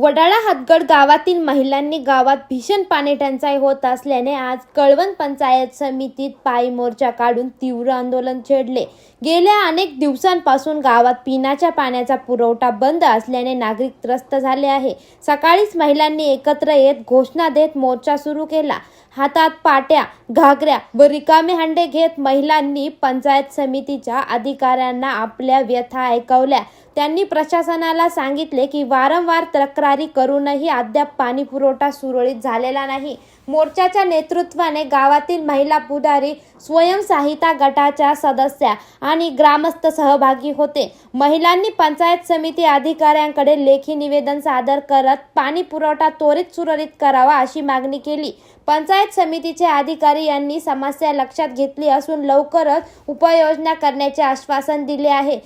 वडाळा हातगड गावातील महिलांनी गावात भीषण पाणी टंचाई होत असल्याने आज कळवण पंचायत समितीत पायी मोर्चा काढून तीव्र आंदोलन छेडले. गेल्या अनेक दिवसांपासून गावात पिण्याच्या पाण्याचा पुरवठा बंद असल्याने नागरिक त्रस्त झाले आहे. सकाळीच महिलांनी एकत्र येत घोषणा देत मोर्चा सुरू केला. हातात पाट्या घागऱ्या व रिकामे हंडे घेत महिलांनी पंचायत समितीच्या अधिकाऱ्यांना आपल्या व्यथा ऐकवल्या. त्यांनी प्रशासनाला सांगितले की वारंवार तक्रारी करूनही अद्याप पाणी पुरवठा सुरळीत झालेला नाही. मोर्चाच्या नेतृत्वाने गावातील महिला पुढारी स्वयंसहायता गटाच्या सदस्या आणि ग्रामस्थ सहभागी होते. महिलांनी पंचायत समिती अधिकाऱ्यांकडे लेखी निवेदन सादर करत पाणी पुरवठा त्वरित सुरळीत करावा अशी मागणी केली. पंचायत समितीचे अधिकारी यांनी समस्या लक्षात घेतली असून लवकरच उपाययोजना करण्याचे आश्वासन दिले आहे.